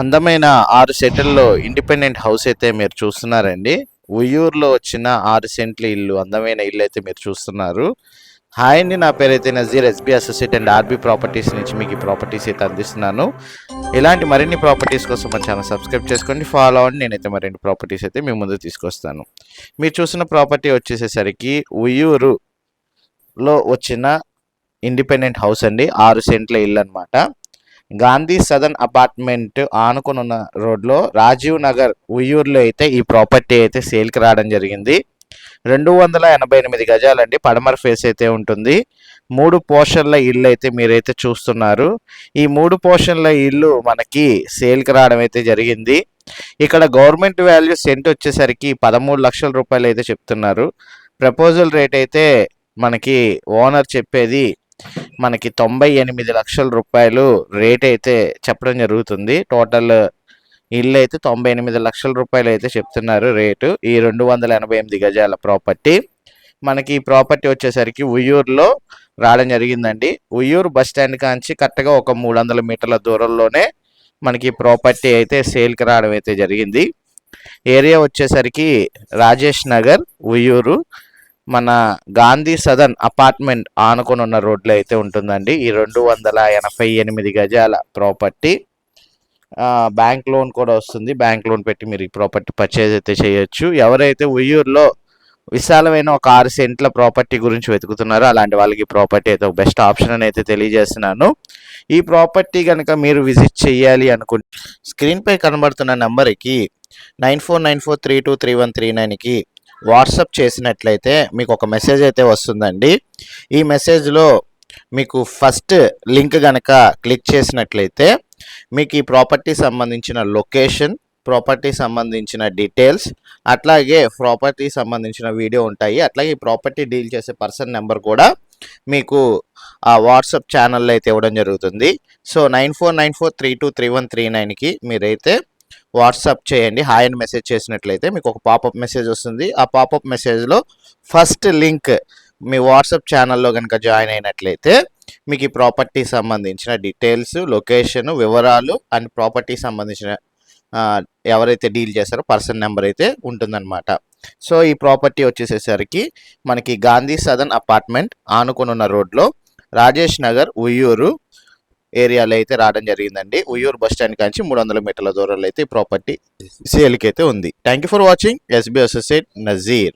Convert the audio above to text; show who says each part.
Speaker 1: అందమైన ఆరు సెంట్లలో independent house అయితే మీరు చూస్తున్నారండి. ఉయ్యూరులో వచ్చిన ఆరు సెంట్ల ఇల్లు అందమైన ఇల్లు అయితే మీరు చూస్తున్నారు. హాయ్ అండి నా పేరైతే Nazeer SB associate and RB properties నుంచి మీకు ఈ ప్రాపర్టీస్ అయితే అందిస్తున్నాను. ఇలాంటి మరిన్ని ప్రాపర్టీస్ కోసం మన ఛానల్ సబ్స్క్రైబ్ చేసుకోండి ఫాలో అవ్వండి నేనైతే మరిన్ని ప్రాపర్టీస్ అయితే మీ ముందు తీసుకొస్తాను. మీరు చూసిన ప్రాపర్టీ వచ్చేసేసరికి ఉయ్యూరులో వచ్చిన ఇండిపెండెంట్ హౌస్ అండి ఆరు సెంట్ల ఇల్లు అనమాట గాంధీ సదన్ అపార్ట్మెంట్ ఆనుకుని ఉన్న రోడ్లో రాజీవ్ నగర్ ఉయ్యూరులో అయితే ఈ ప్రాపర్టీ అయితే సేల్కి రావడం జరిగింది. రెండు వందల ఎనభై ఎనిమిది గజాలండి పడమర ఫేస్ అయితే ఉంటుంది. మూడు పోర్షన్ల ఇల్లు అయితే మీరైతే చూస్తున్నారు. ఈ మూడు పోర్షన్ల ఇల్లు మనకి సేల్కి రావడం అయితే జరిగింది. ఇక్కడ గవర్నమెంట్ వాల్యూ సెంట్ వచ్చేసరికి పదమూడు లక్షల రూపాయలు అయితే చెప్తున్నారు. ప్రపోజల్ రేట్ అయితే మనకి ఓనర్ చెప్పేది మనకి తొంభై ఎనిమిది లక్షల రూపాయలు రేట్ అయితే చెప్పడం జరుగుతుంది. టోటల్ ఇల్లు అయితే తొంభై ఎనిమిది లక్షల రూపాయలు అయితే చెప్తున్నారు రేటు. ఈ రెండు వందల ఎనభై ఎనిమిది గజాల ప్రాపర్టీ. మనకి ఈ ప్రాపర్టీ వచ్చేసరికి ఉయ్యూరులో రావడం జరిగిందండి. ఉయ్యూరు బస్ స్టాండ్ కాంచి కరెక్ట్గా ఒక మూడు వందల మీటర్ల దూరంలోనే మనకి ప్రాపర్టీ అయితే సేల్కి రావడం అయితే జరిగింది. ఏరియా వచ్చేసరికి రాజేష్ నగర్ ఉయ్యూరు. మన గాంధీ సదన్ అపార్ట్మెంట్ ఆనుకొని ఉన్న రోడ్లో అయితే ఉంటుందండి. ఈ రెండు వందల ఎనభై ఎనిమిది గజాల ప్రాపర్టీ. బ్యాంక్ లోన్ కూడా వస్తుంది. బ్యాంక్ లోన్ పెట్టి మీరు ఈ ప్రాపర్టీ పర్చేజ్ అయితే చేయొచ్చు. ఎవరైతే ఉయ్యూరులో విశాలమైన ఒక ఆరు సెంట్ల ప్రాపర్టీ గురించి వెతుకుతున్నారో అలాంటి వాళ్ళకి ప్రాపర్టీ అయితే ఒక బెస్ట్ ఆప్షన్ అని అయితే తెలియజేస్తున్నాను. ఈ ప్రాపర్టీ కనుక మీరు విజిట్ చేయాలి అనుకుంటే స్క్రీన్పై కనబడుతున్న నెంబర్కి nine four nine four three two three one three నైన్కి వాట్సప్ చేసినట్లయితే మీకు ఒక మెసేజ్ అయితే వస్తుందండి. ఈ మెసేజ్లో మీకు ఫస్ట్ లింక్ కనుక క్లిక్ చేసినట్లయితే మీకు ఈ ప్రాపర్టీ సంబంధించిన లొకేషన్ ప్రాపర్టీ సంబంధించిన డీటెయిల్స్ అట్లాగే ప్రాపర్టీ సంబంధించిన వీడియో ఉంటాయి. అట్లాగే ఈ ప్రాపర్టీ డీల్ చేసే పర్సన్ నెంబర్ కూడా మీకు ఆ వాట్సాప్ ఛానల్లో అయితే ఇవ్వడం జరుగుతుంది. So nine four nine four three two three one three నైన్కి మీరైతే వాట్సాప్ చేయండి. హాయ్ అని మెసేజ్ చేసినట్లయితే మీకు ఒక పాపప్ మెసేజ్ వస్తుంది. ఆ పాపప్ మెసేజ్లో ఫస్ట్ లింక్ మీ వాట్సాప్ ఛానల్లో కనుక జాయిన్ అయినట్లయితే మీకు ఈ ప్రాపర్టీ సంబంధించిన డీటెయిల్స్ లొకేషన్ వివరాలు అండ్ ప్రాపర్టీ సంబంధించిన ఎవరైతే డీల్ చేస్తారో పర్సన్ నెంబర్ అయితే ఉంటుందన్నమాట. సో ఈ ప్రాపర్టీ వచ్చేసేసరికి మనకి గాంధీ సదన్ అపార్ట్మెంట్ ఆనుకునున్న రోడ్లో రాజేష్ నగర్ ఉయ్యూరు ఏరియాలో అయితే రావడం జరిగిందండి. ఉయ్యూరు బస్ స్టాండ్ కాంచి మూడు వందల మీటర్ల దూరంలో అయితే ఈ ప్రాపర్టీ సేల్కి అయితే ఉంది. Thank you for watching. SB associate Nazeer.